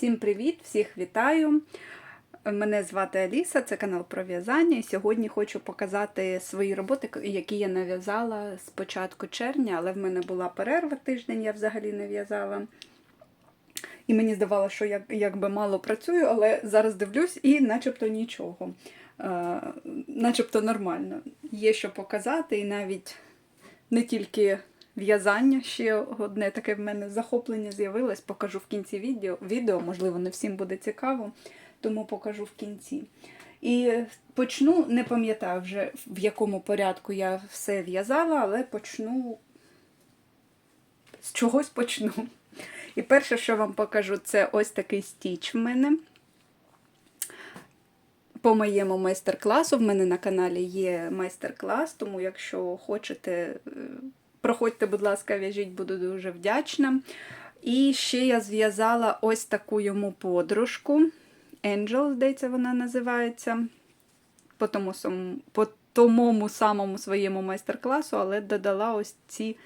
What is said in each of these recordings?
Всім привіт! Всіх вітаю! Мене звати Аліса, це канал про в'язання. І сьогодні хочу показати свої роботи, які я нав'язала з початку червня, але в мене була перерва тиждень, я взагалі не в'язала. І мені здавалося, що я якби мало працюю, але зараз дивлюсь і начебто нічого. Е, начебто нормально. Є що показати, і навіть не тільки в'язання, ще одне таке в мене захоплення з'явилось. Покажу в кінці відео. відео. Можливо, не всім буде цікаво, тому покажу в кінці. І почну, не пам'ятаю вже в якому порядку я все в'язала, але почну з чогось почну. І перше, що вам покажу, це ось такий стіч в мене. По моєму майстер-класу. В мене на каналі є майстер-клас, тому якщо хочете, е, проходьте, будь ласка, в'яжіть, буду дуже вдячна. І ще я зв'язала ось таку йому подружку. Angel, здається, вона називається. По тому, по тому самому своєму майстер-класу, але додала ось ці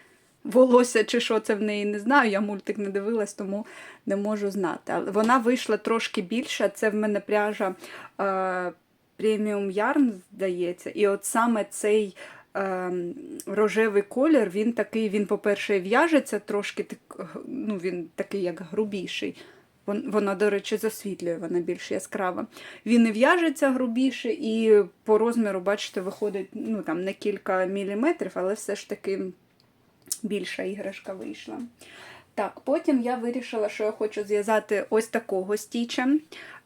волосся чи що це в неї не знаю. Я мультик не дивилась, тому не можу знати. Але вона вийшла трошки більша. Це в мене пряжа е, преміум ярн, здається. І от саме цей рожевий колір, він такий, він, по-перше, в'яжеться трошки, так, ну, він такий, як грубіший. Вона, до речі, засвітлює, вона більш яскрава. Він не в'яжеться грубіше, і по розміру, бачите, виходить ну, там, не кілька міліметрів, але все ж таки більша іграшка вийшла. Так, Потім я вирішила, що я хочу зв'язати ось такого стіча.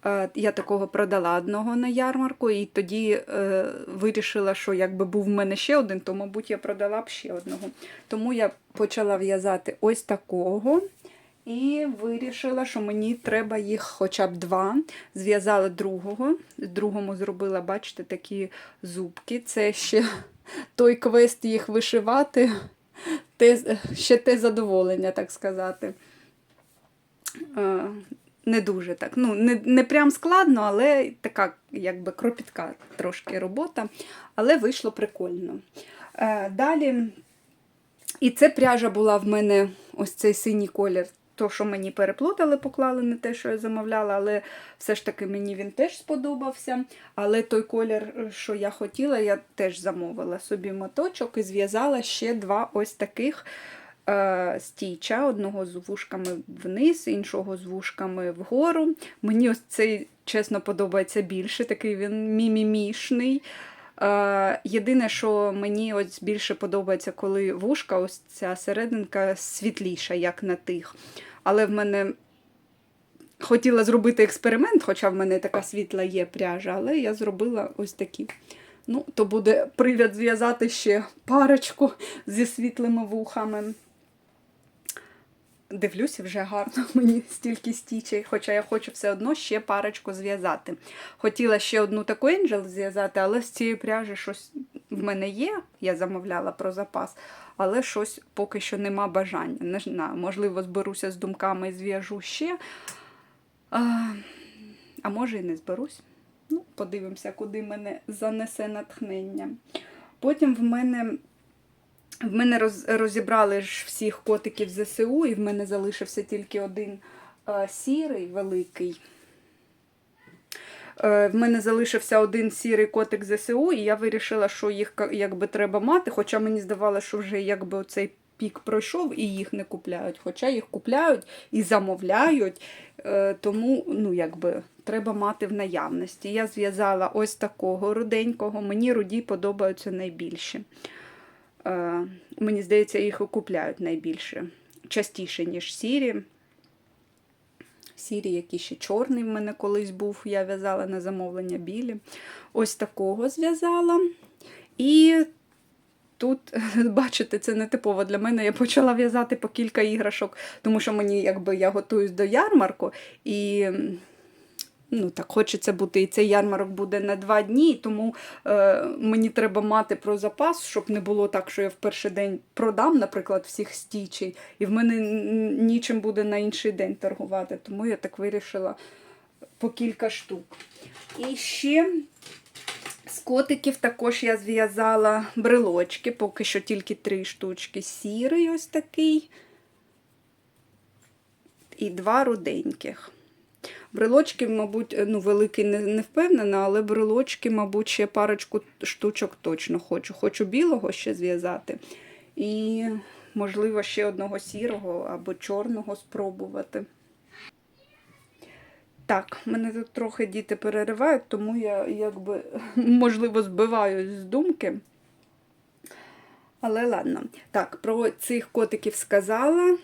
Е, я такого продала одного на ярмарку, і тоді е, вирішила, що якби був в мене ще один, то, мабуть, я продала б ще одного. Тому я почала в'язати ось такого. І вирішила, що мені треба їх хоча б два. Зв'язала другого. Другому зробила, бачите, такі зубки. Це ще той квест їх вишивати те, ще те задоволення, так сказати. Е, не дуже так. Ну, Не не прям складно, але така якби кропітка трошки робота. Але вийшло прикольно. Е, далі, і це пряжа була в мене ось цей синій колір то, що мені переплутали, поклали не те, що я замовляла, але все ж таки мені він теж сподобався. Але той колір, що я хотіла, я теж замовила собі моточок і зв'язала ще два ось таких е, стіча. Одного з вушками вниз, іншого з вушками вгору. Мені ось цей, чесно, подобається більше, такий він мімімішний. Е, єдине, що мені ось більше подобається, коли вушка, ось ця серединка світліша, як на тих. Але в мене хотіла зробити експеримент, хоча в мене така світла є пряжа, але я зробила ось такі. Ну, То буде привід зв'язати ще парочку зі світлими вухами. Дивлюся, вже гарно мені стільки стічей, хоча я хочу все одно ще парочку зв'язати. Хотіла ще одну таку енджел зв'язати, але з цієї пряжі щось в мене є, я замовляла про запас, але щось поки що нема бажання. Не знаю, можливо, зберуся з думками і зв'яжу ще. А, а може і не зберусь. Ну, Подивимося, куди мене занесе натхнення. Потім в мене. В мене роз, розібрали ж всіх котиків ЗСУ, і в мене залишився тільки один а, сірий великий. Е, в мене залишився один сірий котик ЗСУ, і я вирішила, що їх якби треба мати. Хоча мені здавалося, що вже якби цей пік пройшов і їх не купляють. Хоча їх купляють і замовляють, е, тому ну, якби, треба мати в наявності. Я зв'язала ось такого руденького, мені руді подобаються найбільше. Е, мені здається, їх купляють найбільше, частіше, ніж сірі. Сірі, який ще чорний в мене колись був, я в'язала на замовлення білі. Ось такого зв'язала. І тут, бачите, це не типово для мене. Я почала в'язати по кілька іграшок, тому що мені якби я готуюсь до ярмарку. і ну так хочеться бути. І цей ярмарок буде на два дні, тому е, мені треба мати про запас, щоб не було так, що я в перший день продам, наприклад, всіх стічей, і в мене нічим буде на інший день торгувати. Тому я так вирішила по кілька штук. І ще. З котиків також я зв'язала брелочки, поки що тільки три штучки. Сірий ось такий. І два руденьких. Брелочки, мабуть, е, ну, великий не, не впевнена, але брелочки, мабуть, ще парочку штучок точно хочу. Хочу білого ще зв'язати. І, можливо, ще одного сірого або чорного спробувати. Так, мене тут трохи діти переривають, тому я якби, можливо, збиваюсь з думки. Але ладно. Так, про цих котиків сказала.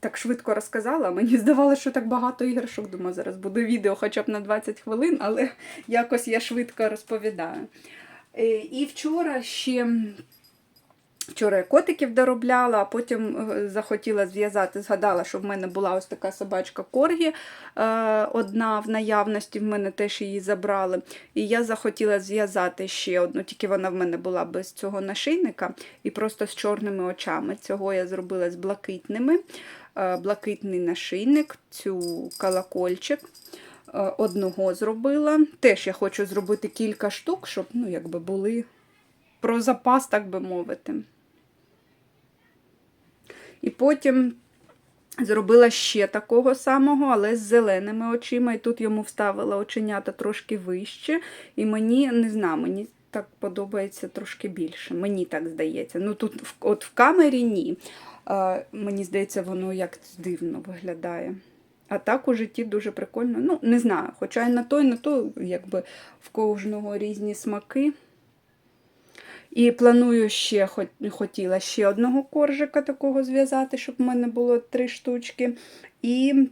Так швидко розказала. Мені здавалося, що так багато іграшок. Думаю, зараз буде відео хоча б на 20 хвилин, але якось я швидко розповідаю. Е, І вчора ще. Вчора я котиків доробляла, а потім е, захотіла зв'язати, згадала, що в мене була ось така собачка Коргі, е, одна в наявності, в мене теж її забрали. І я захотіла зв'язати ще одну, тільки вона в мене була без цього нашийника і просто з чорними очами. Цього я зробила з блакитними. Е, Блакитний нашийник, цю колокольчик. Е, Одного зробила. Теж я хочу зробити кілька штук, щоб ну, якби були про запас, так би мовити. І потім зробила ще такого самого, але з зеленими очима. І тут йому вставила оченята трошки вище. І мені, не знаю, мені так подобається трошки більше. Мені так здається. Ну тут от в камері ні. Мені здається, воно як дивно виглядає. А так у житті дуже прикольно. Ну, не знаю, хоча і на то, і на то, якби в кожного різні смаки. І планую ще, хотіла ще одного коржика такого зв'язати, щоб в мене було три штучки. І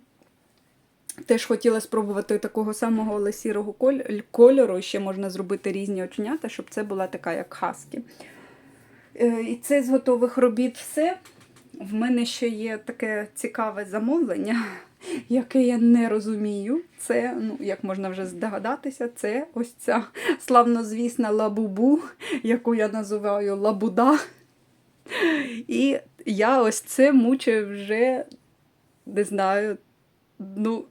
теж хотіла спробувати такого самого але сірого коль- кольору. Ще можна зробити різні оченята, щоб це була така, як хаски. Е, І це з готових робіт все. В мене ще є таке цікаве замовлення, яке я не розумію. Це, ну, як можна вже здогадатися, це ось ця славнозвісна лабубу, яку я називаю лабуда. І я ось це мучаю вже, не знаю, ну,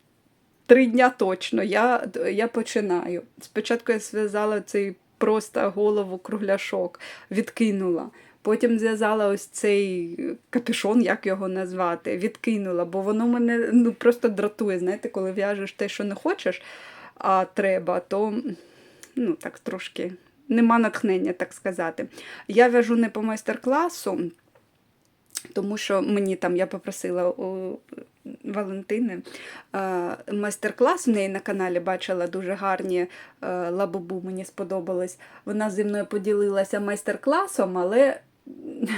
три дня точно. Я, я починаю. Спочатку я зв'язала цей просто голову кругляшок, відкинула. Потім зв'язала ось цей капюшон, як його назвати, відкинула, бо воно мене ну, просто дратує. Знаєте, коли в'яжеш те, що не хочеш, а треба, то ну, так трошки нема натхнення, так сказати. Я в'яжу не по майстер-класу, тому що мені там я попросила у Валентини майстер-клас в неї на каналі бачила дуже гарні е, лабубу, мені сподобалось. Вона зі мною поділилася майстер-класом, але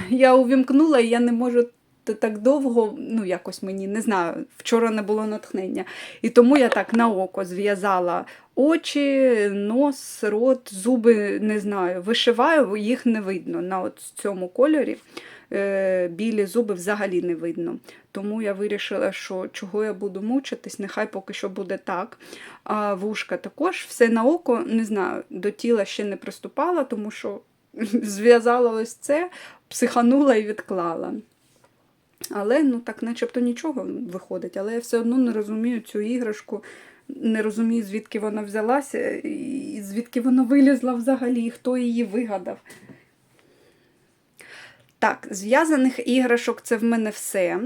я увімкнула і я не можу так довго, ну якось мені не знаю, вчора не було натхнення. І тому я так на око зв'язала очі, нос, рот, зуби, не знаю. Вишиваю, їх не видно на от цьому кольорі. Е, Білі зуби взагалі не видно. Тому я вирішила, що чого я буду мучитись, нехай поки що буде так. А вушка також все на око, не знаю, до тіла ще не приступала, тому що зв'язала ось це, психанула і відклала. Але ну так начебто нічого виходить, але я все одно не розумію цю іграшку, не розумію, звідки вона взялася, і звідки вона вилізла взагалі, і хто її вигадав. Так, зв'язаних іграшок це в мене все.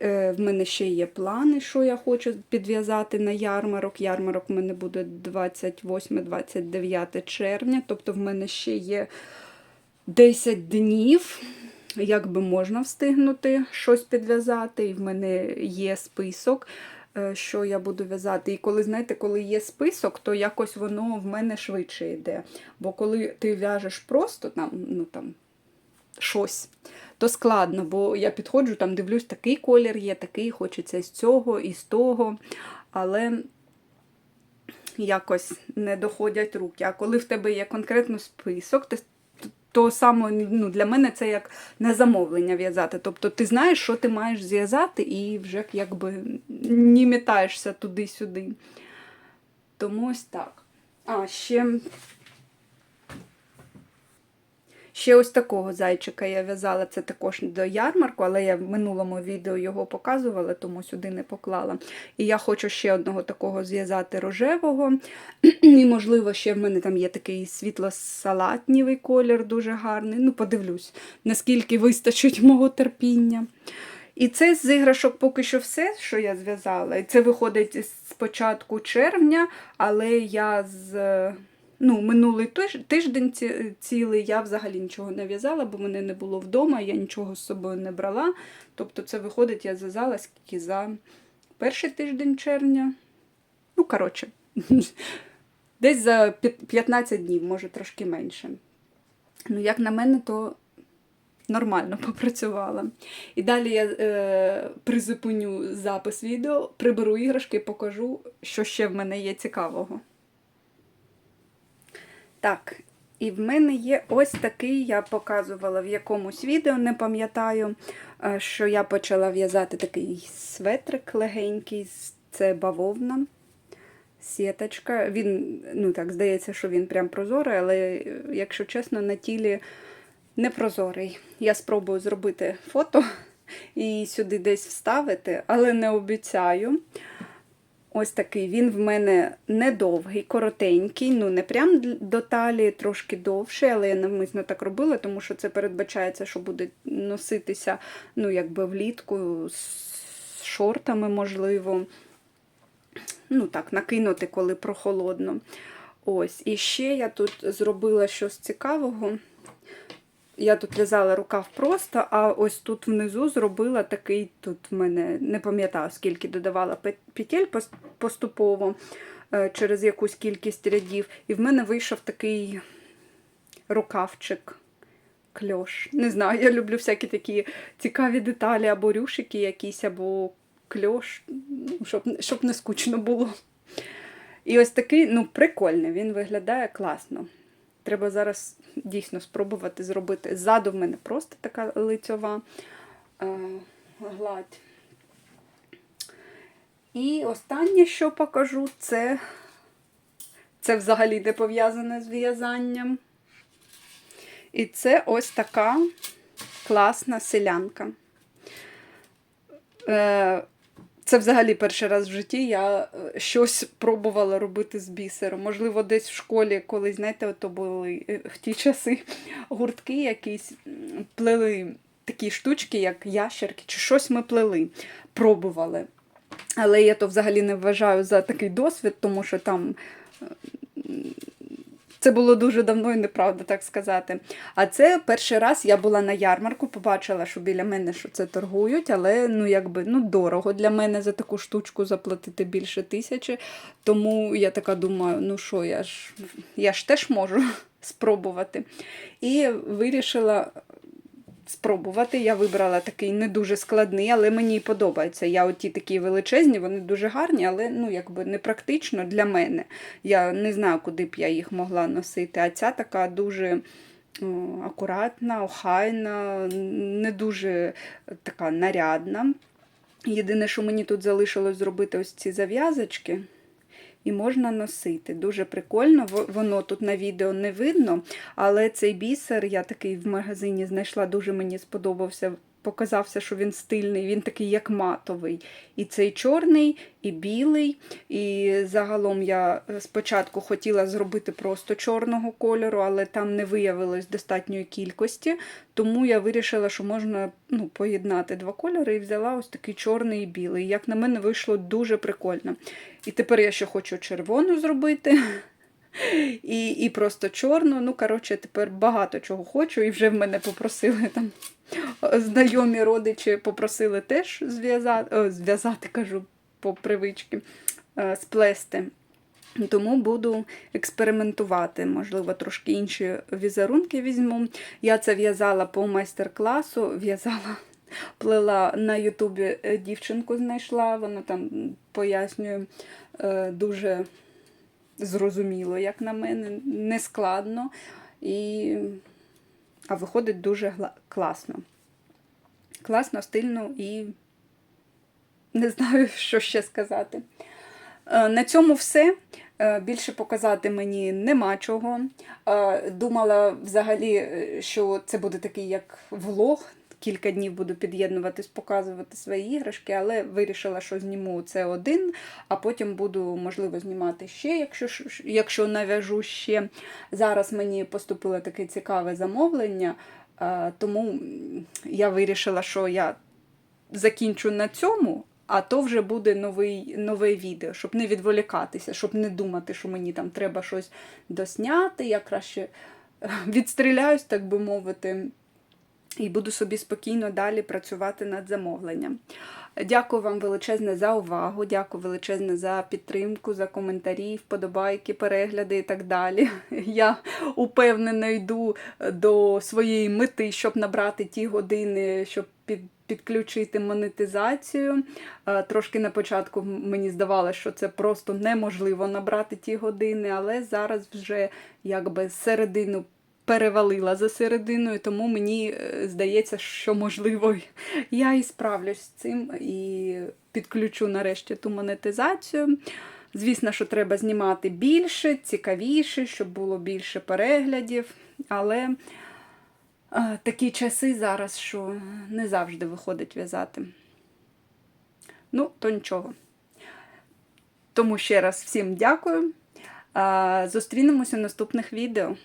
Е, в мене ще є плани, що я хочу підв'язати на ярмарок. Ярмарок в мене буде 28-29 червня, тобто в мене ще є 10 днів. Як би можна встигнути щось підв'язати, і в мене є список, е, що я буду в'язати. І коли, знаєте, коли є список, то якось воно в мене швидше йде. Бо коли ти в'яжеш просто там, ну там щось, то складно, бо я підходжу, там дивлюсь, такий колір є, такий, хочеться з цього і з того. Але якось не доходять руки. А коли в тебе є конкретно список, ти то саме ну, для мене це як на замовлення в'язати. Тобто ти знаєш, що ти маєш зв'язати, і вже якби не мітаєшся туди-сюди. Тому ось так. А, ще. Ще ось такого зайчика я в'язала, це також до ярмарку, але я в минулому відео його показувала, тому сюди не поклала. І я хочу ще одного такого зв'язати рожевого. І, можливо, ще в мене там є такий світло-салатнівий колір, дуже гарний. Ну, подивлюсь, наскільки вистачить мого терпіння. І це з іграшок поки що все, що я зв'язала. І це виходить з початку червня, але я з ну, минулий тиж- тиждень ці- цілий я взагалі нічого не в'язала, бо мене не було вдома, я нічого з собою не брала. Тобто це виходить, я зв'язала скільки за перший тиждень червня. Ну, коротше, десь за 15 днів, може трошки менше. Ну, як на мене, то нормально попрацювала. І далі я е, призупиню запис відео, приберу іграшки і покажу, що ще в мене є цікавого. Так, і в мене є ось такий, я показувала в якомусь відео, не пам'ятаю, е, що я почала в'язати такий светрик легенький, це бавовна. Сіточка. Він, ну так, здається, що він прям прозорий, але, якщо чесно, на тілі не прозорий. Я спробую зробити фото і сюди десь вставити, але не обіцяю. Ось такий він в мене недовгий, коротенький, ну не прям до талії, трошки довший, але я навмисно так робила, тому що це передбачається, що буде носитися ну, якби влітку з шортами, можливо. Ну так, накинути, коли прохолодно. Ось. І ще я тут зробила щось цікавого. Я тут в'язала рукав просто, а ось тут внизу зробила такий, тут в мене не пам'ятаю, скільки додавала петель поступово е, через якусь кількість рядів. І в мене вийшов такий рукавчик. Кльош. Не знаю, я люблю всякі такі цікаві деталі, або рюшики якісь, або кльош, ну, щоб, щоб не скучно було. І ось такий, ну, прикольний, він виглядає класно. Треба зараз дійсно спробувати зробити. Ззаду в мене просто така лицьова е, гладь. І останнє, що покажу, це, це взагалі не пов'язане з в'язанням. І це ось така класна селянка. Е, це взагалі перший раз в житті я е, щось пробувала робити з бісером. Можливо, десь в школі, коли, знаєте, то були е, в ті часи гуртки якісь плели такі штучки, як ящерки, чи щось ми плели, пробували. Але я то взагалі не вважаю за такий досвід, тому що там е, це було дуже давно і неправда, так сказати. А це перший раз я була на ярмарку, побачила, що біля мене що це торгують, але ну якби ну дорого для мене за таку штучку заплатити більше тисячі. Тому я така думаю, ну що, я ж я ж теж можу спробувати. І вирішила. Спробувати. Я вибрала такий не дуже складний, але мені подобається. Я оті такі величезні, вони дуже гарні, але ну, якби не практично для мене. Я не знаю, куди б я їх могла носити. А ця така дуже акуратна, охайна, не дуже така нарядна. Єдине, що мені тут залишилось зробити ось ці зав'язочки. І можна носити. Дуже прикольно. Воно тут на відео не видно, але цей бісер я такий в магазині знайшла, дуже мені сподобався. Показався, що він стильний, він такий як матовий. І цей чорний, і білий. І загалом я спочатку хотіла зробити просто чорного кольору, але там не виявилось достатньої кількості. Тому я вирішила, що можна ну, поєднати два кольори і взяла ось такий чорний і білий. Як на мене, вийшло дуже прикольно. І тепер я ще хочу червону зробити. І, і просто чорну. Ну, коротше, тепер багато чого хочу, і вже в мене попросили там знайомі родичі попросили теж зв'язати, зв'язати, кажу, по привички, е, сплести. Тому буду експериментувати, можливо, трошки інші візерунки візьму. Я це в'язала по майстер-класу, в'язала, плела на Ютубі е, дівчинку знайшла, вона там пояснює е, дуже зрозуміло, як на мене, не складно, і... а виходить дуже гла- класно. Класно, стильно і не знаю, що ще сказати. Е, На цьому все. Е, Більше показати мені нема чого. Е, Думала взагалі, що це буде такий як влог. Кілька днів буду під'єднуватись, показувати свої іграшки, але вирішила, що зніму це один, а потім буду, можливо, знімати ще, якщо, якщо нав'яжу ще. Зараз мені поступило таке цікаве замовлення, е, тому я вирішила, що я закінчу на цьому, а то вже буде новий, нове відео, щоб не відволікатися, щоб не думати, що мені там треба щось досняти. Я краще е, відстріляюсь, так би мовити, і буду собі спокійно далі працювати над замовленням. Дякую вам величезне за увагу, дякую величезне за підтримку, за коментарі, вподобайки, перегляди і так далі. Я упевнено йду до своєї мети, щоб набрати ті години, щоб під, підключити монетизацію. Е, Трошки на початку мені здавалося, що це просто неможливо набрати ті години, але зараз вже якби середину перевалила за серединою, тому мені е, здається, що можливо я і справлюсь з цим і підключу нарешті ту монетизацію. Звісно, що треба знімати більше, цікавіше, щоб було більше переглядів, але е, такі часи зараз, що не завжди виходить в'язати. Ну, то нічого. Тому ще раз всім дякую. Е, Зустрінемося в наступних відео.